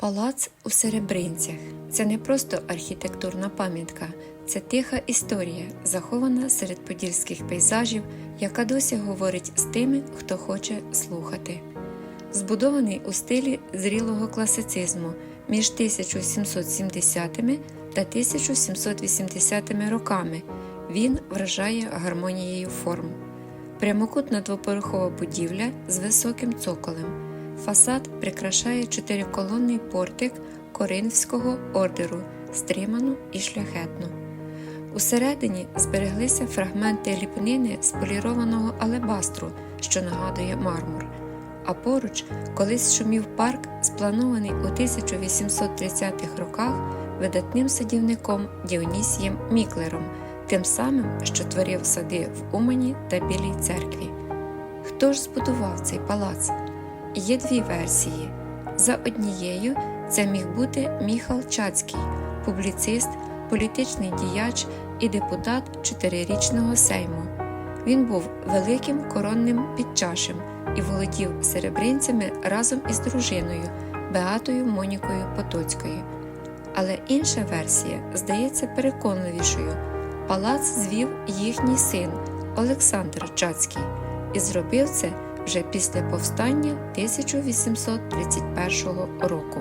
Палац у Серебринцях це не просто архітектурна пам'ятка, це тиха історія, захована серед подільських пейзажів, яка досі говорить з тими, хто хоче слухати. Збудований у стилі зрілого класицизму між 1770 та 1780 роками, він вражає гармонією форм. Прямокутна двоповерхова будівля з високим цоколем. Фасад прикрашає чотириколонний портик Коринфського ордеру, стриману і шляхетну. Усередині збереглися фрагменти ліпнини з полірованого алебастру, що нагадує мармур. А поруч колись шумів парк, спланований у 1830-х роках видатним садівником Діонісієм Міклером, тим самим, що творив сади в Умані та Білій церкві. Хто ж збудував цей палац? Є дві версії. За однією, це міг бути Міхал Чацький, публіцист, політичний діяч і депутат чотирирічного сейму. Він був великим коронним підчашем і володів серебринцями разом із дружиною Беатою Монікою Потоцькою. Але інша версія здається переконливішою. Палац звів їхній син Олександр Чацький і зробив це вже після повстання 1831 року.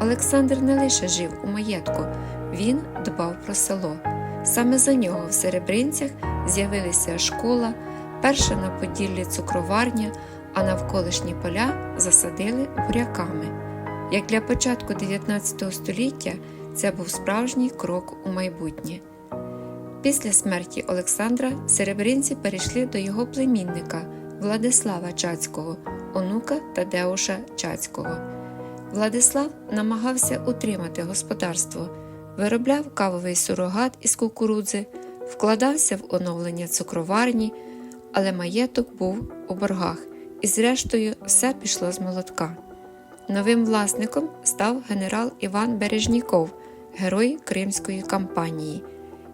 Олександр не лише жив у маєтку, він дбав про село. Саме за нього в Серебринцях з'явилися школа, перша на Поділлі цукроварня, а навколишні поля засадили буряками. Як для початку 19 століття це був справжній крок у майбутнє. Після смерті Олександра серебринці перейшли до його племінника Владислава Чацького, онука Тадеуша Чацького. Владислав намагався утримати господарство, виробляв кавовий сурогат із кукурудзи, вкладався в оновлення цукроварні, але маєток був у боргах, і, зрештою, все пішло з молотка. Новим власником став генерал Іван Бережніков, герой Кримської кампанії.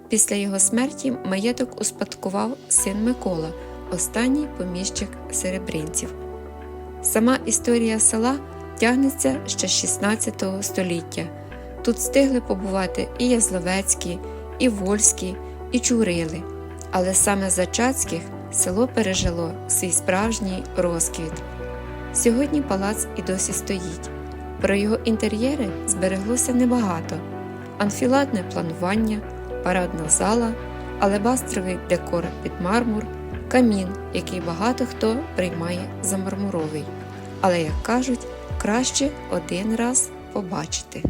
Після його смерті маєток успадкував син Микола, останній поміщик серебринців. Сама історія села тягнеться ще з 16 століття. Тут встигли побувати і Язловецькі, і Вольські, і Чурили. Але саме за Чацьких село пережило свій справжній розквіт. Сьогодні палац і досі стоїть. Про його інтер'єри збереглося небагато: анфіладне планування, парадна зала, алебастровий декор під мармур, камін, який багато хто приймає за мармуровий. Але, як кажуть, краще один раз побачити.